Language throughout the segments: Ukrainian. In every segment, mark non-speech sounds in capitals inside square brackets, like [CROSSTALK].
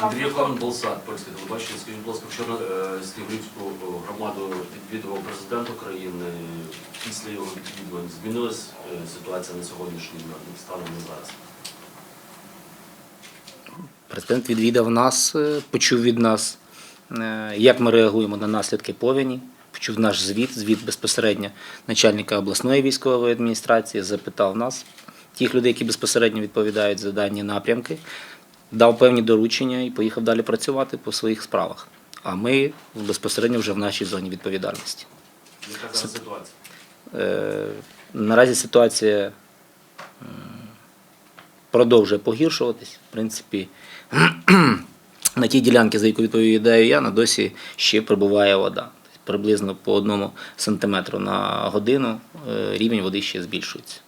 Андрій Оклан, Болсад, польське телебачення. Скажіть, будь ласка, вчора Снігурівську громаду відвідував президент України. Після його відвідувань змінилась е, ситуація на сьогоднішній на- станом на зараз. Президент відвідав нас, е, почув від нас, е, як ми реагуємо на наслідки повені. Почув наш звіт, звіт безпосередньо начальника обласної військової адміністрації, запитав нас, тих людей, які безпосередньо відповідають за дані напрямки, дав певні доручення і поїхав далі працювати по своїх справах. А ми безпосередньо вже в нашій зоні відповідальності. Яка зараз ситуація? Е, Наразі ситуація продовжує погіршуватись. В принципі, [CLEARS THROAT] на тій ділянці, за яку відповідаю я, на досі ще прибуває вода. Тобто Приблизно по одному сантиметру на годину е, рівень води ще збільшується.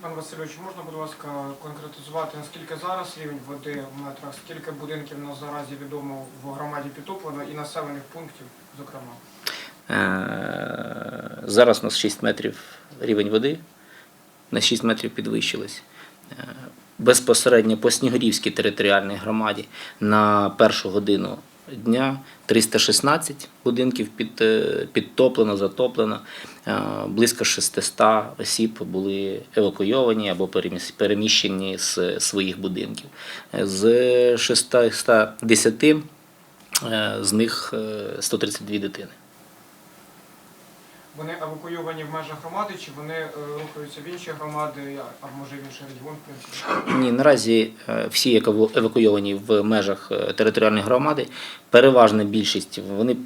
Пан Васильович, можна, будь ласка, конкретизувати, наскільки зараз рівень води в метрах, скільки будинків нас наразі відомо в громаді підтоплено і населених пунктів, зокрема? Е, Зараз у нас 6 метрів рівень води, на 6 метрів підвищилось. Е, Безпосередньо по Снігурівській територіальній громаді на першу годину дня 316 будинків під, е, підтоплено, затоплено. Е, Близько 600 осіб були евакуйовані або переміщені з своїх будинків. Е, З 610 е, з них е, 132 дитини. Вони евакуйовані в межах громади, чи вони е, рухаються в інші громади, а може в інший регіон. Ні, наразі е, всі еваку- евакуйовані в межах е, територіальної громади, переважна більшість вони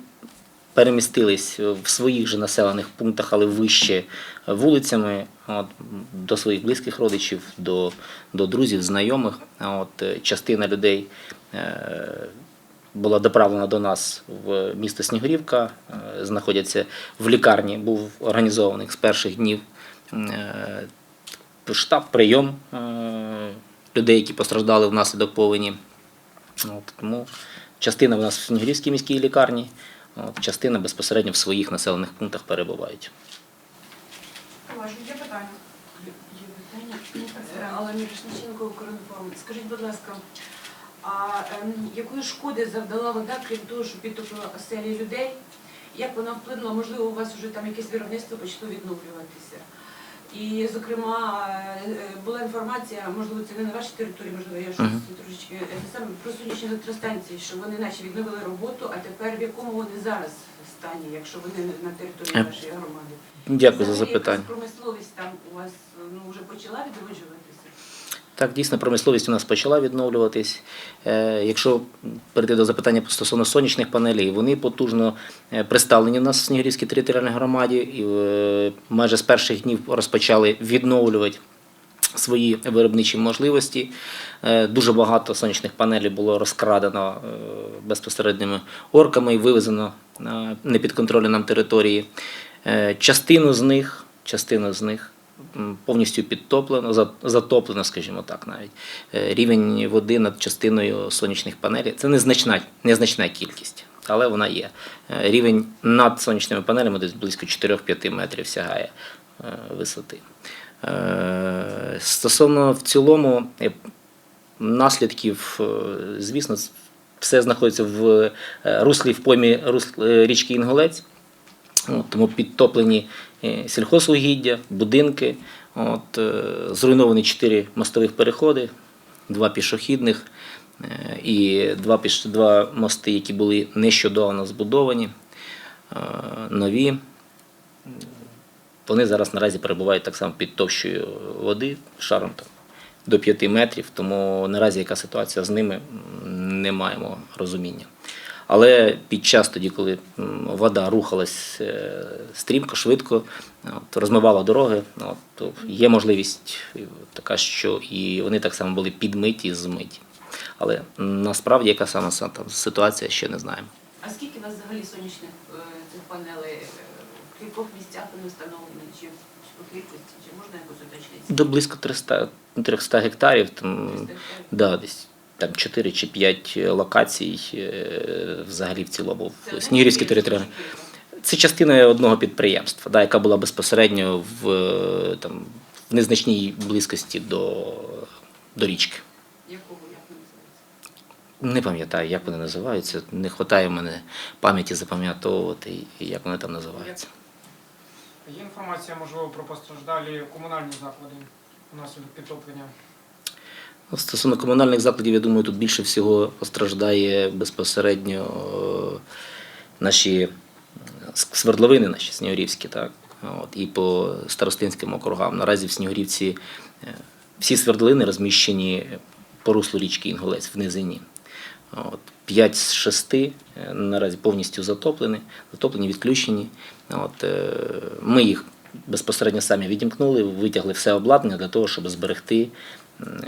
перемістились в своїх же населених пунктах, але вище вулицями, от, до своїх близьких родичів, до, до друзів, знайомих. От, частина людей була доправлена до нас в місто Снігурівка, е, знаходяться в лікарні, був організований з перших днів е, штаб, прийом е, людей, які постраждали внаслідок повені. От, тому частина в нас в Снігурівській міській лікарні, от, частина безпосередньо в своїх населених пунктах перебувають. Є питання? Є питання. Е, Мірошниченко, Укрінформ. Скажіть, будь ласка, а ем, якої шкоди завдала вода, крім того, що підтопила оселі людей? Як вона вплинула? Можливо, у вас вже там якесь виробництво почало відновлюватися? І, зокрема, е, е, була інформація, можливо, це не на вашій території, можливо, я щось Мгм. трошечки е, саме про сонячні електростанції, що вони наче відновили роботу, а тепер в якому вони зараз стані, якщо вони на території вашої громади? Дякую за запитання. промисловість там у вас ну, вже почала відроджуватися? Так, дійсно, промисловість у нас почала відновлюватись. Е, Якщо перейти до запитання стосовно сонячних панелей, вони потужно е, представлені в нас в Снігурівській територіальній громаді і е, майже з перших днів розпочали відновлювати свої виробничі можливості. Дуже багато сонячних панелей було розкрадено безпосередніми орками і вивезено на непідконтрольні нам території. Частину з них, частину з них повністю підтоплено, затоплено, скажімо так, навіть Е, рівень води над частиною сонячних панелей. Це незначна, незначна кількість, але вона є. Е, Рівень над сонячними панелями десь близько 4-5 метрів сягає е, висоти. Стосовно в цілому наслідків, звісно, все знаходиться в руслі в поймі річки Інголець. Тому підтоплені е, сільхозвугіддя, будинки, от, е, зруйновані чотири мостових переходи, два пішохідних е, і два, піш, два мости, які були нещодавно збудовані, нові. Вони зараз наразі перебувають так само під товщою води, шаром там, до 5 метрів, тому наразі яка ситуація з ними, не маємо розуміння. Але під час тоді, коли вода рухалась е, стрімко, швидко, от, розмивала дороги, от, то є можливість така, що і вони так само були підмиті і змиті. Але насправді яка саме са- там ситуація, ще не знаємо. А скільки у вас взагалі сонячних е, цих панелей е, в кількох місцях вони встановлені? Чи, чи по кількості? Чи можна якось уточнити? До близько 300, 300 гектарів. Там, 300 гектарів? Да, десь там 4 чи 5 локацій е, взагалі в цілому в Снігурівській одне територіальній. Це частина одного підприємства, да, яка була безпосередньо в, е, там, в незначній близькості до, до річки. Якого, як називається? Не пам'ятаю, як вони називаються. Не вистачає в мене пам'яті запам'ятовувати, як вони там називаються. Є інформація, можливо, про постраждалі комунальні заклади внаслідок підтоплення. Стосовно комунальних закладів, я думаю, тут більше всього постраждає безпосередньо е, наші е, свердловини, наші снігурівські, так. От, і по старостинським округам. Наразі в Снігурівці е, всі свердловини розміщені по руслу річки Інгулець в низині. От, П'ять з шести е, наразі повністю затоплені, затоплені, відключені. От, ми їх безпосередньо самі відімкнули, витягли все обладнання для того, щоб зберегти,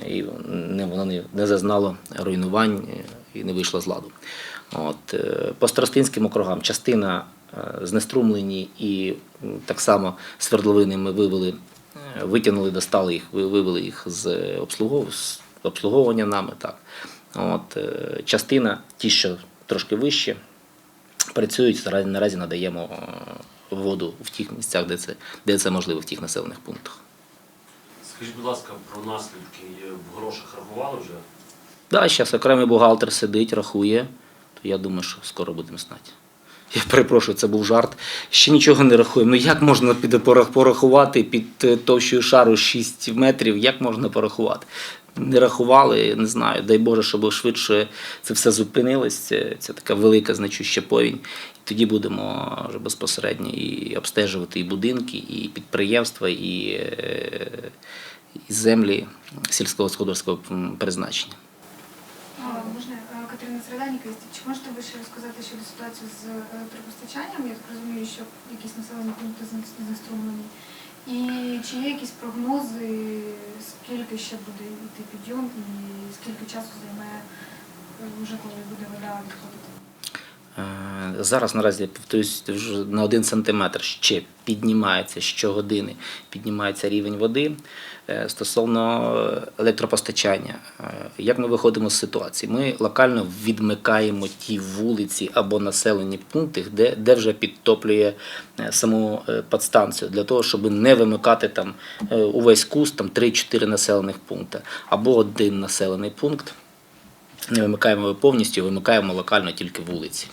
і не, воно не, не зазнало руйнувань і не вийшло з ладу. От, е, по старостинським округам частина е, знеструмлені і так само свердловини ми вивели, е, витягнули, достали їх, вивели їх з обслугов- з обслуговування нами. Так. От, частина, ті, що трошки вище, працюють, наразі, надаємо воду в тих місцях, де це, де це можливо, в тих населених пунктах. Скажіть, будь ласка, про наслідки в грошах рахували вже? Да, зараз окремий бухгалтер сидить, рахує, то я думаю, що скоро будемо знати. Я перепрошую, це був жарт. Ще нічого не рахуємо. Ну як можна порахувати під е, товщою шару 6 метрів? Як можна порахувати? Не рахували, не знаю. Дай Боже, щоб швидше це все зупинилось. Це, це така велика значуща повінь. І тоді будемо вже безпосередньо і обстежувати і будинки, і підприємства, і, е, і землі сільськогосподарського призначення. Можна, е, Катерина Середаніка, чи можете ви ще розказати щодо ситуації з електропостачанням? Я так розумію, що якісь населені пункти зн- знеструмлені. І чи є якісь прогнози, скільки ще буде йти підйом і скільки часу займе е, вже коли буде вода відходити? Е, Зараз наразі повторюсь, вже на один сантиметр ще піднімається щогодини, піднімається рівень води. Е, Стосовно електропостачання, е, як ми виходимо з ситуації? Ми локально відмикаємо ті вулиці або населені пункти, де, де вже підтоплює саму подстанцію, для того, щоб не вимикати там увесь куст, там 3-4 населених пункти, або один населений пункт. Не вимикаємо повністю, вимикаємо локально тільки вулиці.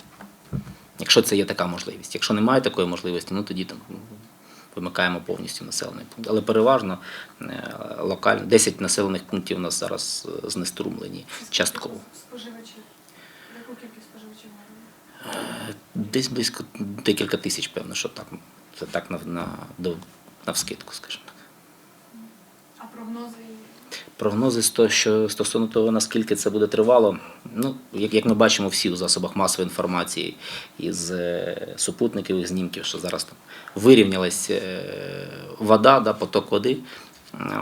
Якщо це є така можливість. Якщо немає такої можливості, ну тоді там вимикаємо повністю населений пункт. Але переважно е, локально 10 населених пунктів у нас зараз е, знеструмлені частково. Споживачів. Яку кількість споживачів має? Е, Десь близько декілька тисяч, певно, що так. Це так на, на, до, навскидку, скажімо так. А прогнози? Прогнози сто- що стосовно того, наскільки це буде тривало, ну, як, як ми бачимо всі у засобах масової інформації із е, супутників і знімків, що зараз там вирівнялась е, вода, да, поток води,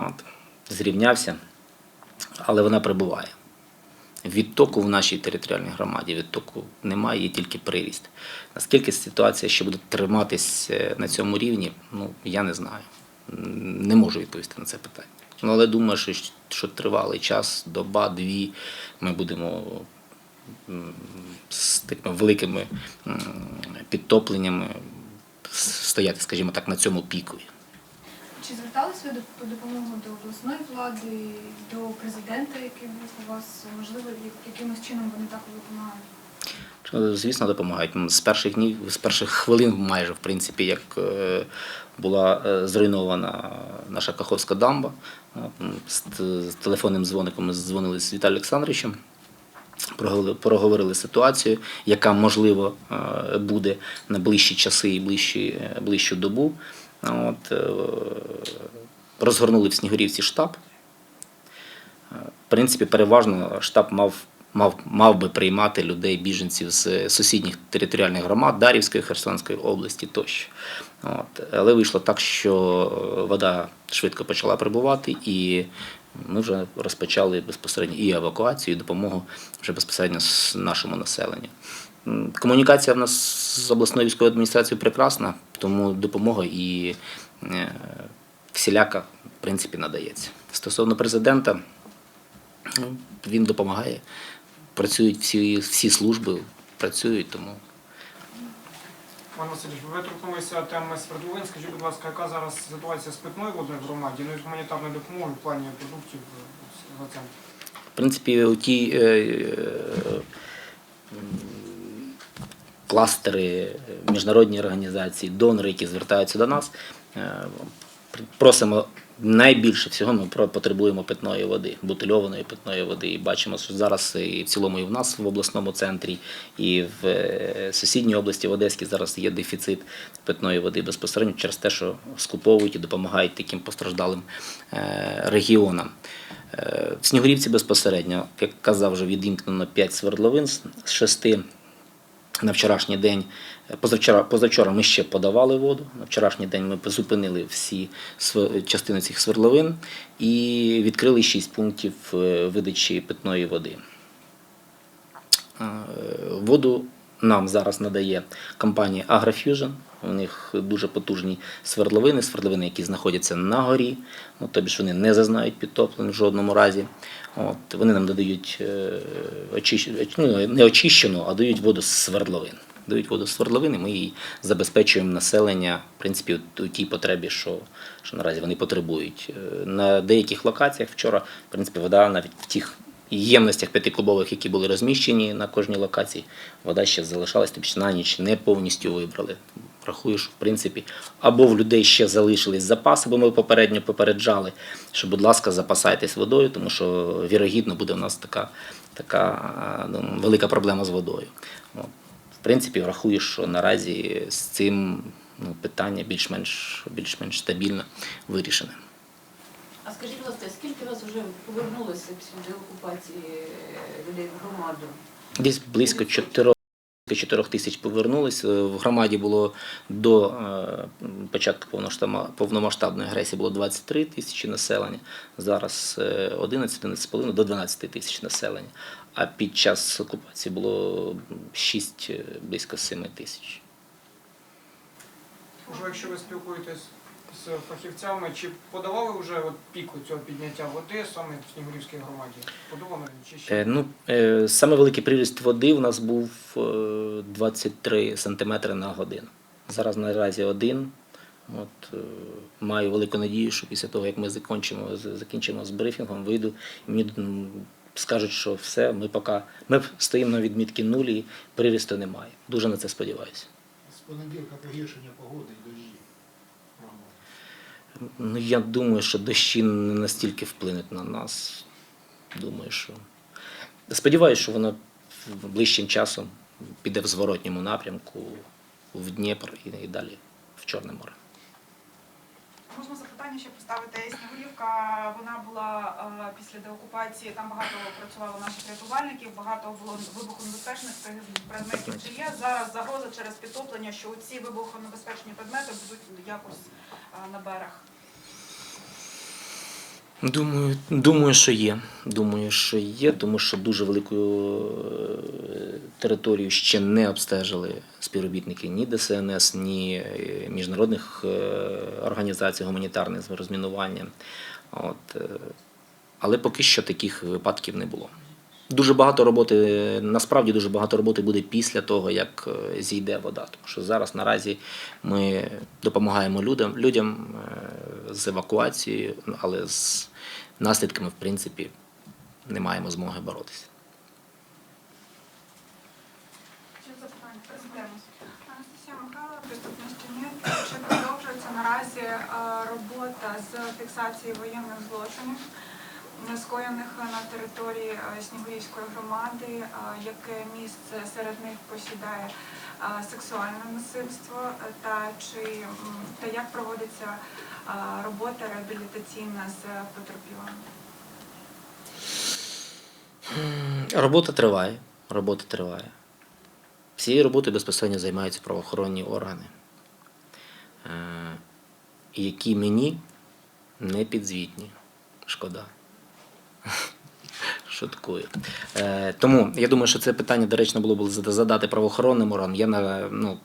от, зрівнявся, але вона прибуває. Відтоку в нашій територіальній громаді відтоку немає, є тільки приріст. Наскільки ситуація ще буде триматись е, на цьому рівні, ну я не знаю. Не можу відповісти на це питання. Ну, але думаю, що, що тривалий час, доба, дві, ми будемо з такими великими підтопленнями стояти, скажімо так, на цьому пікові. Чи зверталися ви по допомогу до обласної влади, до президента, який був у вас? Можливо, якимось чином вони також допомагають? Що, Звісно, допомагають. З перших днів, з перших хвилин, майже в принципі, як е, була е, зруйнована наша Каховська дамба. З, телефонним дзвоником ми дзвонили з Віталієм Олександровичем, проговорили- ситуацію, яка можливо е, буде на ближчі часи і ближчі, е, ближчу добу. От, е, розгорнули в Снігурівці штаб. В принципі, переважно штаб мав, мав, мав би приймати людей, біженців з сусідніх територіальних громад Дарівської, Херсонської області тощо. От. Але вийшло так, що вода швидко почала прибувати, і ми вже розпочали безпосередньо і евакуацію, і допомогу вже безпосередньо з нашому населенню. Комунікація в нас з обласною військовою адміністрацією прекрасна, тому допомога і е, всіляка, в принципі, надається. Стосовно президента, Ну, він допомагає працюють всі всі служби, працюють тому. Пане Васильович, ви торкнулися теми свердловин. Скажіть, будь ласка, яка зараз ситуація з питною водою в громаді, ну і гуманітарної допомоги в плані продуктів е, на центрі? В принципі, у ті е, е, кластери, е, міжнародні організації, донори, які звертаються до нас, е, просимо найбільше всього ми потребуємо питної води, бутильованої питної води. І бачимо, що зараз і в цілому і в нас в обласному центрі, і в е, сусідній області в Одеській зараз є дефіцит питної води безпосередньо через те, що скуповують і допомагають таким постраждалим е, регіонам. Е, В Снігурівці безпосередньо, як казав, вже відімкнено 5 свердловин з 6 на вчорашній день, позавчора, позавчора ми ще подавали воду. На вчорашній день ми зупинили всі частини цих свердловин і відкрили 6 пунктів е, видачі питної води. Е, Воду нам зараз надає компанія AgroFusion. У них дуже потужні свердловини, свердловини, які знаходяться на горі, ну, тобі ж вони не зазнають підтоплень в жодному разі. От, вони нам додають е, очищ... ну, не очищену, а дають воду з свердловин. Дають воду з свердловин, і ми її забезпечуємо населення в принципі, у тій потребі, що, що наразі вони потребують. Е, На деяких локаціях вчора, в принципі, вода навіть в тих ємностях п'ятикубових, які були розміщені на кожній локації, вода ще залишалась, тобто на ніч не повністю вибрали. Рахую, що в принципі або в людей ще залишились запаси, бо ми попередньо попереджали, що, будь ласка, запасайтесь водою, тому що вірогідно буде у нас така, така ну, велика проблема з водою. От. В принципі, рахую, що наразі з цим ну, питання більш-менш більш-менш стабільно вирішене. А скажіть, будь ласка, скільки вас вже повернулося після окупації е, людей в громаду? Десь близько 4 4 тисяч повернулись. Е, В громаді було до е, початку повномасштабної агресії було 23 тисячі населення. Зараз е, 11, 11,5 до 12 тисяч населення. А під час окупації було 6, е, близько 7 тисяч. Якщо ви спілкуєтесь з фахівцями, чи подавали вже от піку цього підняття води саме в Снігурівській громаді? Подолано чи ще? Е, Ну, е, саме великий приріст води у нас був е, 23 сантиметри на годину. Зараз наразі один. От, е, маю велику надію, що після того, як ми закінчимо, з- закінчимо з брифінгом, вийду і мені м, скажуть, що все, ми поки ми стоїмо на відмітки нулі, прирісту немає. Дуже на це сподіваюся. З понеділка погіршення погоди і дощі. Ну, я думаю, що дощі не настільки вплинуть на нас. Думаю, що. Сподіваюся, що воно ближчим часом піде в зворотньому напрямку в Дніпр і далі в Чорне море. Можна запитання ще поставити. Снігурівка вона була е, після деокупації. Там багато працювало наших рятувальників, багато було вибухонебезпечних предметів. Чи є зараз загроза через підтоплення, що ці вибухонебезпечні предмети будуть якось е, на берег? Думаю, думаю, що є. Думаю, що є, тому що дуже велику е, територію ще не обстежили співробітники ні ДСНС, ні е, міжнародних е, організацій гуманітарних з розмінування. От, але поки що таких випадків не було. Дуже багато роботи, насправді дуже багато роботи буде після того, як е, зійде вода. Тому що зараз наразі ми допомагаємо людям, людям е, з евакуацією, але з наслідками, в принципі, не маємо змоги боротися. Чи продовжується наразі е, робота з фіксації воєнних злочинів, скоєних на території е, Снігурівської громади? Е, Яке місце серед них посідає е, сексуальне насильство? Е, Та чи та як проводиться е, робота реабілітаційна з потерпілими? Робота триває. Робота триває. Цією роботою безпосередньо займаються правоохоронні органи, е, які мені не підзвітні. Шкода. [LAUGHS] Шуткую. Е, тому я думаю, що це питання доречно було б задати правоохоронним органам. Я на, ну,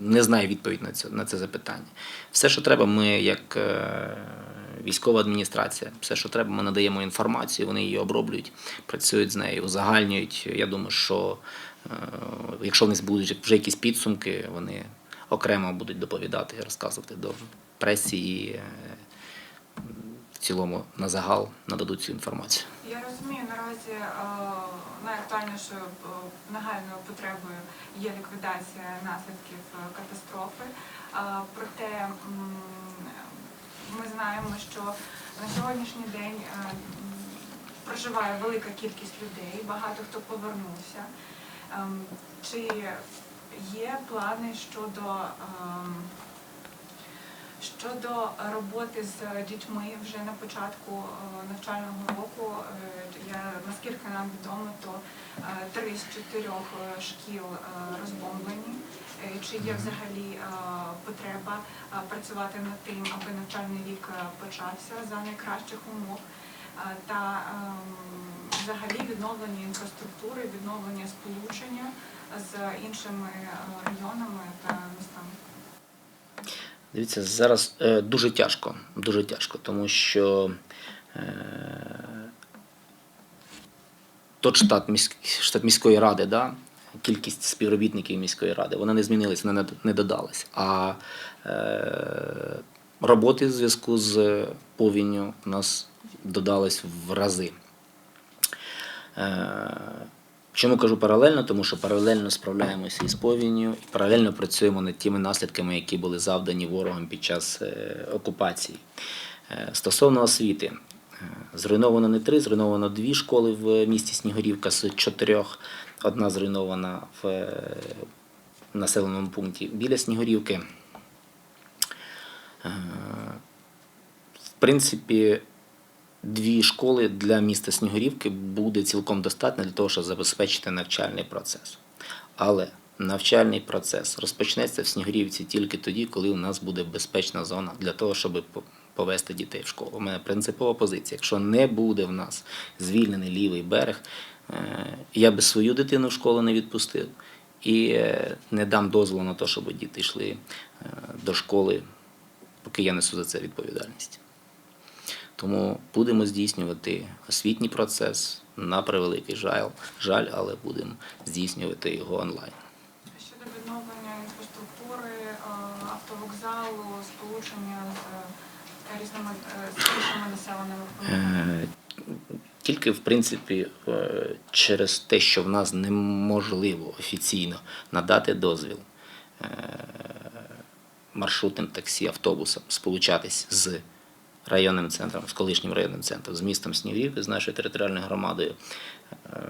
не знаю відповідь на це, на це запитання. Все, що треба, ми як е, військова адміністрація, все, що треба, ми надаємо інформацію, вони її оброблюють, працюють з нею, узагальнюють. Я думаю, що е, якщо в них будуть вже якісь підсумки, вони окремо будуть доповідати розказувати до пресі і е, цілому на загал нададуть цю інформацію. Я розумію, наразі е, найактуальнішою е, нагальною потребою є ліквідація наслідків е, катастрофи. Проте ми знаємо, що на сьогоднішній день проживає велика кількість людей, багато хто повернувся. Ем, Чи є плани щодо ем, щодо роботи з дітьми вже на початку е, навчального року? Е, Я наскільки нам відомо, то е, три з чотирьох шкіл розбомблені. Чи є взагалі потреба працювати над тим, аби навчальний рік почався за найкращих умов? Та ем, взагалі відновлення інфраструктури, відновлення сполучення з іншими районами та містами. Дивіться, зараз е, дуже тяжко, дуже тяжко, тому що е, тот штат, штат міської ради, да, кількість співробітників міської ради, вона не змінилася, вона не, додалась. А е, роботи в зв'язку з повінню у нас додалось в рази. Чому кажу паралельно? Тому що паралельно справляємося із повінню, паралельно працюємо над тими наслідками, які були завдані ворогом під час е, окупації. Е, Стосовно освіти, е, зруйновано не три, зруйновано дві школи в місті Снігурівка з чотирьох. Одна зруйнована в населеному пункті біля Снігурівки. В принципі, дві школи для міста Снігурівки буде цілком достатньо для того, щоб забезпечити навчальний процес. Але навчальний процес розпочнеться в Снігурівці тільки тоді, коли у нас буде безпечна зона для того, щоб повести дітей в школу. У мене принципова позиція. Якщо не буде в нас звільнений лівий берег, е, я би свою дитину в школу не відпустив і е, не дам дозволу на те, щоб діти йшли е, до школи, поки я несу за це відповідальність. Тому будемо здійснювати освітній процес на превеликий жаль, жаль, але будемо здійснювати його онлайн. Щодо відновлення інфраструктури, е, автовокзалу, сполучення з різними е, з іншими населеними. Е, Тільки в принципі е, через те, що в нас неможливо офіційно надати дозвіл е, маршрутним таксі автобусам сполучатись з районним центром, з колишнім районним центром, з містом Снігурівки, з нашою територіальною громадою. Е,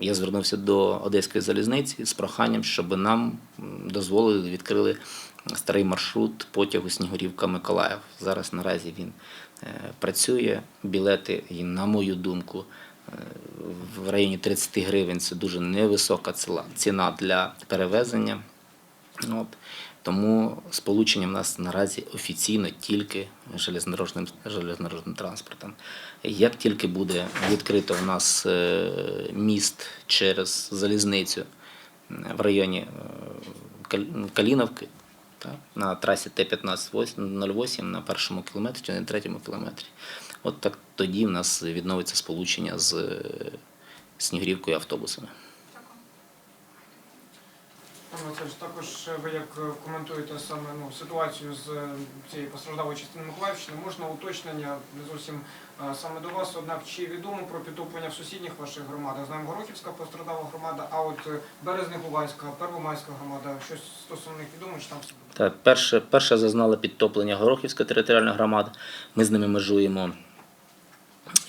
Я звернувся до Одеської залізниці з проханням, щоб нам дозволили відкрили старий маршрут потягу Снігурівка-Миколаїв. Зараз наразі він е, працює. Білети, на мою думку, е, в районі 30 гривень це дуже невисока ціна для перевезення. От. Тому сполучення в нас наразі офіційно тільки железнодорожним, железнодорожним транспортом. Як тільки буде відкрито у нас е, міст через залізницю е, в районі е, Каліновки, на трасі Т-1508 на першому кілометрі чи на третьому кілометрі, от так тоді в нас відновиться сполучення з Снігурівкою автобусами. Пане Васильович, також е, ви як е, коментуєте саме ну, ситуацію з е, цієї постраждалої частини Миколаївщини, можна уточнення не зовсім саме до вас, однак чи відомо про підтоплення в сусідніх ваших громадах? Знаємо, Горохівська постраждала громада, а от Березнегувайська, Первомайська громада, щось стосовно них відомо, чи там? Так, перше, перше зазнала підтоплення Горохівська територіальна громада. Ми з ними межуємо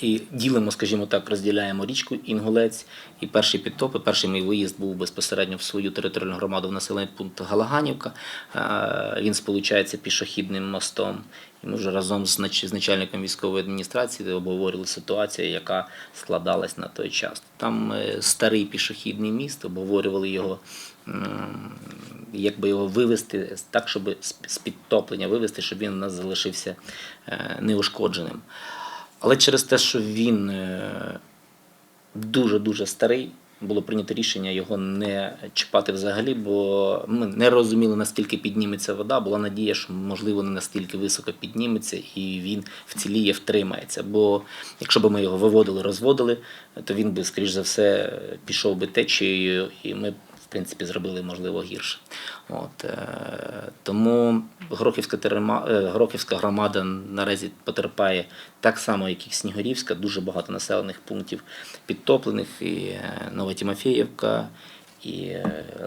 і ділимо, скажімо так, розділяємо річку Інгулець. І перший підтоп, і перший мій виїзд був безпосередньо в свою територіальну громаду в населений пункт Галаганівка. Він сполучається пішохідним мостом. І ми вже разом з начальником військової адміністрації обговорили ситуацію, яка складалась на той час. Там е, старий пішохідний міст, обговорювали його, м, як би його вивести так, щоб з- з підтоплення вивести, щоб він у нас залишився е, неушкодженим. Але через те, що він е, дуже-дуже старий, було прийнято рішення його не чіпати взагалі, бо ми не розуміли, наскільки підніметься вода. Була надія, що можливо не настільки високо підніметься і він вціліє, втримається. Бо якщо б ми його виводили, розводили, то він би, скоріш за все, пішов би течією, і ми принципі, зробили можливо гірше. От, е, тому Грохівська, терема, е, Грохівська громада наразі потерпає так само, як і Снігурівська, дуже багато населених пунктів підтоплених, і е, Нова Тимофіївка, і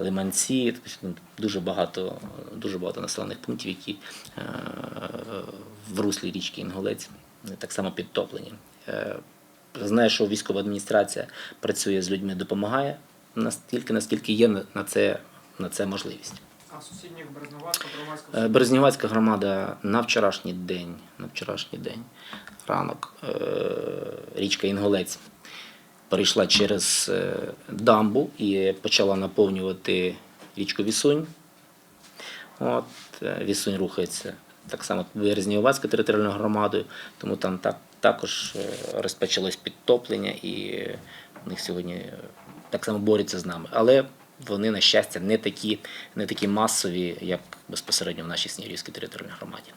Лиманці, тобто, ну, дуже багато, дуже багато населених пунктів, які в руслі річки Інгулець так само підтоплені. Знаю, що військова адміністрація працює з людьми, допомагає настільки, наскільки є на це, на це можливість. А сусідніх Первомайська, Е, Березнівацька громада на вчорашній день, на вчорашній день, ранок, е, річка Інголець перейшла через е, дамбу і почала наповнювати річку Вісунь. От, Вісунь рухається так само Березнівацька територіальною громадою, тому там так, також розпочалось підтоплення і у них сьогодні так само борються з нами. Але вони, на щастя, не такі, не такі масові, як безпосередньо в нашій Снігурівській територіальній громаді.